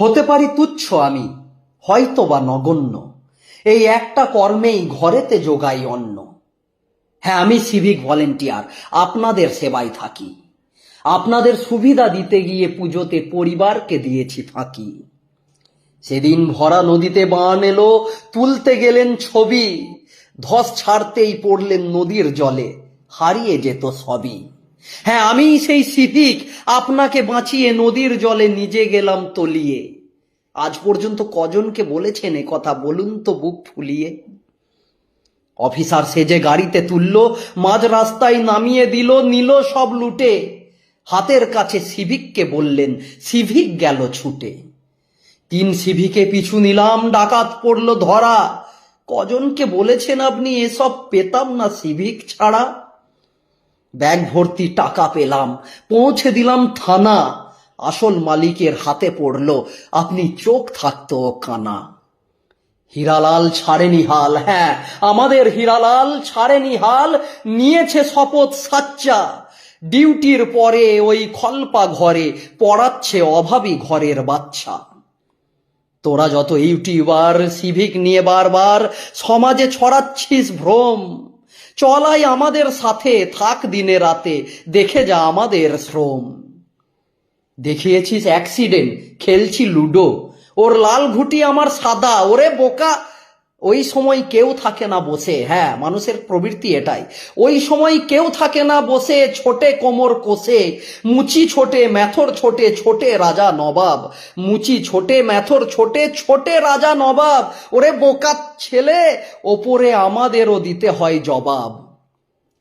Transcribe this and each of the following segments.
হতে পারি তুচ্ছ আমি হয়তো বা নগণ্য। এই একটা কর্মেই ঘরেতে যোগাই অন্ন। হ্যাঁ আমি সিভিক ভলেন্টিয়ার আপনাদের সেবায় থাকি। আপনাদের সুবিধা দিতে গিয়ে পুজোতে পরিবারকে দিয়েছি ফাঁকি। সেদিন ভরা নদীতে বান এলো, তুলতে গেলেন ছবি, ধস ছাড়তেই পড়লেন নদীর জলে, হারিয়ে যেত সবই। হ্যাঁ আমি সেই সিভিক আপনাকে বাঁচিয়ে নদীর জলে নিজে গেলাম তলিয়ে। আজ পর্যন্ত কজনকে বলেছেন এ কথা? বলুন তো বুক ফুলিয়ে। অফিসার সেজে গাড়িতে তুলল, মাঝ রাস্তায় নামিয়ে দিল, নিল সব লুটে। হাতের কাছে সিভিককে বললেন, সিভিক গেল ছুটে। তিন সিভিকে পিছু নিলাম, ডাকাত পড়ল ধরা। কজনকে বলেছেন আপনি, এসব পেতাম না সিভিক ছাড়া। ব্যাগ ভর্তি টাকা পেলাম। পৌঁছে দিলাম থানা। আসল মালিকের হাতে পড়ল, আপনি চোখ থাকতো কানা। হীরালাল ছাড়েনি হাল হ্যাঁ আমাদের হীরালাল ছাড়েনি হাল, নিয়েছে শপথ সাচ্চা। ডিউটির পরে ওই খলপা ঘরে পড়াচ্ছে অভাবী ঘরের বাচ্চা। তোরা যত ইউটিউবার, সিভিক নিয়ে বারবার সমাজে ছড়াচ্ছিস ভ্রম। চলাই আমাদের সাথে, থাক দিনে রাতে, দেখে যা আমাদের শ্রম। দেখিয়েছিস অ্যাক্সিডেন্ট খেলছি লুডো, ওর লাল ঘুটি আমার সাদা, ওরে বোকা ওই সময় কেউ থাকে না বসে হ্যাঁ মানুষের প্রবৃত্তি এটাই। ওই সময় কেউ থাকে না বসে, ছোটে কোমর কোষে, মুচি ছোটে ম্যাথর ছোটে ছোটে রাজা নবাব, মুচি ছোটে ম্যাথর ছোটে ছোটে রাজা নবাব। ওরে বোকা ছেলে, ওপরে আমাদেরও দিতে হয় জবাব।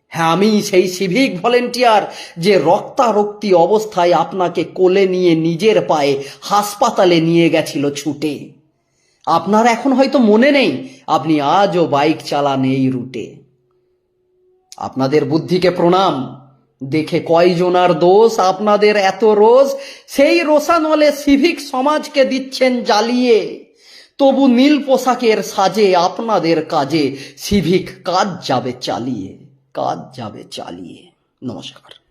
হ্যাঁ আমি সেই সিভিক ভলেন্টিয়ার যে রক্তারক্তি অবস্থায় আপনাকে কোলে নিয়ে নিজের পায়ে হাসপাতালে নিয়ে গেছিল ছুটে। আপনার এখন হয়তো মনে নেই, আপনি আজও বাইক চালান এই রুটে। আপনাদের বুদ্ধিকে প্রণাম। দেখে কয়জনার দোষ? আপনাদের এত রোজ? সেই রোসানলে সিভিক সমাজকে দিচ্ছেন জ্বালিয়ে। তবু নীল পোশাকের সাজে আপনাদের কাজে সিভিক কাজ যাবে চালিয়ে, কাজ যাবে চালিয়ে। নমস্কার।